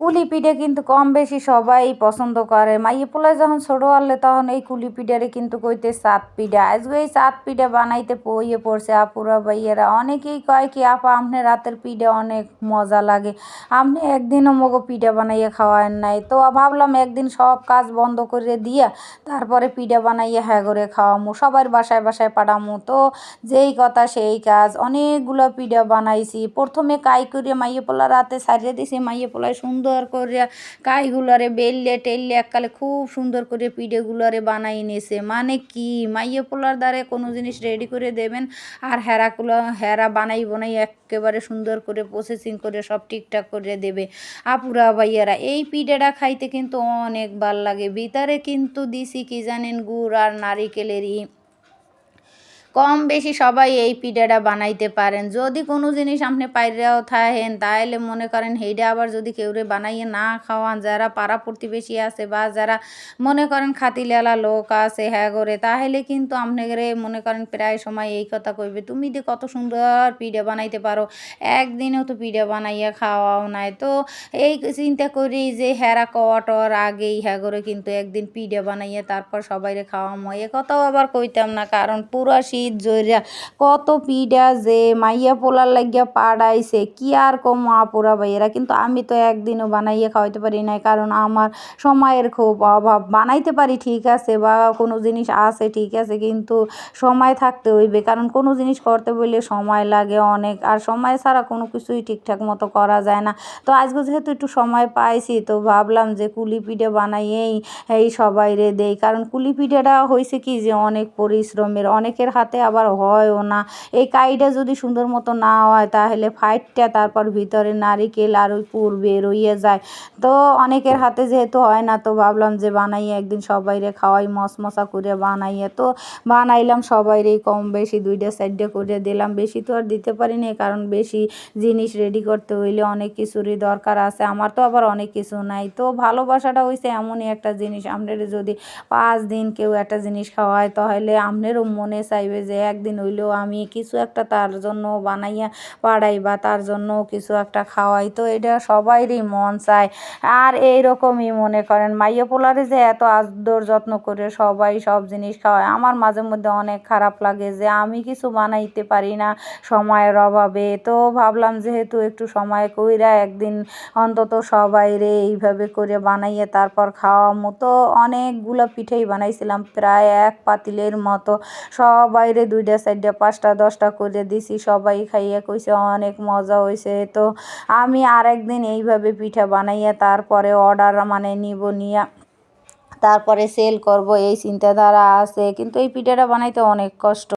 কুলি পিঠে কিন্তু কম বেশি সবাই পছন্দ করে। মাইয়ে পোলায় যখন ছোটো আনলে তখন এই কুলি পিঠারে কিন্তু কইতে সাত পিঠা। আজকে এই সাত পিঠা বানাইতে পইয়ে পড়ছে আপুরা ভাইয়েরা। অনেকেই কয় কি, আপা আপনি রাতের পিঠা অনেক মজা লাগে। আপনি একদিনও মগো পিঠা বানাইয়ে খাওয়ায় নাই। তো ভাবলাম একদিন সব কাজ বন্ধ করে দিয়া তারপরে পিঠা বানাইয়ে হ্যাঁ করে খাওয়ামু। সবার বাসায় বাসায় পাঠামু। তো যেই কথা সেই কাজ। অনেকগুলো পিঠা বানাইছি। প্রথমে কাই করে মাইয়ে পোলা রাতে সারিয়ে দিছি। মাইয়ে পোলায় সুন্দর সুন্দর করে কাইগুলারে বেললে টেললে এককালে খুব সুন্দর করে পিঠেগুলারে বানাই নিয়েছে মানে কি? মাইয়ে পোলার দ্বারে কোনো জিনিস রেডি করে দেবেন আর হেরাগুলো হেরা বানাই বানাই একেবারে সুন্দর করে প্রসেসিং করে সব ঠিকঠাক করে দেবে। আপুরা, ভাইয়ারা, এই পিঠেটা খাইতে কিন্তু অনেক ভালো লাগে। ভিতরে কিন্তু দিছি কি জানেন গুড় আর নারিকেলেরই কম বেশি সবাই এই পিঠাটা বানাইতে পারেন। যদি কোনো জিনিস আপনি পাইরাও থাকেন তাহলে মনে করেন সেইটা আবার যদি কেউরে বানাইয়ে না খাওয়ান, যারা পাড়া প্রতিবেশী আছে বা যারা মনে করেন খাতিলেলা লোক আছে হ্যাঁ করে তাহলে কিন্তু আপনাদের মনে করেন প্রায় সময় এই কথা কইবে, তুমি যে কত সুন্দর পিঠা বানাইতে পারো, একদিনও তো পিঠা বানাইয়া খাওয়াও নাই। তো এই চিন্তা করি যে হেরা কওয়াটর আগেই হ্যাঁ করে কিন্তু একদিন পিঠা বানাইয়া তারপর সবাইরে খাওয়ামো, এ কথাও আবার কইতাম না, কারণ পুরা শীত শীত জইরা কত পিডা যে মাইয়া পোলার লাগিয়া পাড়াইছে, কি আর কম আপুরা ভাইয়েরা। কিন্তু আমি তো একদিনও বানাইয়া খাওয়াইতে পারি নাই, কারণ আমার সময়ের খুব অভাব। বানাইতে পারি, ঠিক আছে, বা কোনো জিনিস আছে, ঠিক আছে, কিন্তু সময় থাকতে হইবে। কারণ কোনো জিনিস করতে বললে সময় লাগে অনেক, আর সময় ছাড়া কোনো কিছুই ঠিকঠাক মতো করা যায় না। তো আজকে যেহেতু একটু সময় পাইছি, তো ভাবলাম যে কুলি পিঠে বানাইয়েই, এই সবাই রে দেই। কারণ কুলি পিঠেটা হয়েছে কি যে অনেক পরিশ্রমের, অনেকের হাতে সাথে আবার হয়ও না। এই কাইটা যদি সুন্দর মতো না হয়, তাহলে ফাইটটা তারপর ভিতরে নারিকেল আর ওই পুর বেরোইয়ে যায়। তো অনেকের হাতে যেহেতু হয় না, তো ভাবলাম যে বানাই একদিন সবাইরে খাওয়াই, মশমশা করে বানাইয়ে। তো বানাইলাম সবাইরেই কম বেশি, দুইটা সাইডে করে দিলাম। বেশি তো আর দিতে পারিনি কারণ বেশি জিনিস রেডি করতে হইলে অনেক কিছুরই দরকার আছে। আমার তো আবার অনেক কিছু নাই। তো ভালোবাসাটা হইছে এমনই একটা জিনিস। আপনার যদি পাঁচ দিন কেউ একটা জিনিস খাওয়ায়, তাহলে আপনারও মনে চাইবে যে একদিন হইলেও আমি কিছু একটা তার জন্য বানাইয়া পাড়াই বা তার জন্য কিছু একটা খাওয়াই, তো এটা সবাইরই মন চায়। আর এই রকমই মনে করেন, মাইয়া পোলারে যে এত আদর যত্ন করে সবাই সব জিনিস খাওয়ায়, আমার মাঝে মধ্যে অনেক খারাপ লাগে যে আমি কিছু বানাইতে পারি না সময়ের অভাবে, তো ভাবলাম যেহেতু একটু সময় কইরা একদিন অন্তত সবাই রে এইভাবে করে বানাইয়ে তারপর খাওয়া মতো অনেকগুলো পিঠেই বানাইছিলাম, প্রায় এক পাতিলের মতো। সবাই রে দুইটা, চারটা, পাঁচটা, দশটা করে দিছি, সবাই খাইয়ে কইছে, অনেক মজা হয়েছে তো আমি আর একদিন এইভাবে পিঠা বানাইয়া তারপরে অর্ডার মানে নিব নিয়া তারপরে সেল করব, এই চিন্তাধারা আছে। কিন্তু এই পিঠাটা বানাইতে অনেক কষ্ট।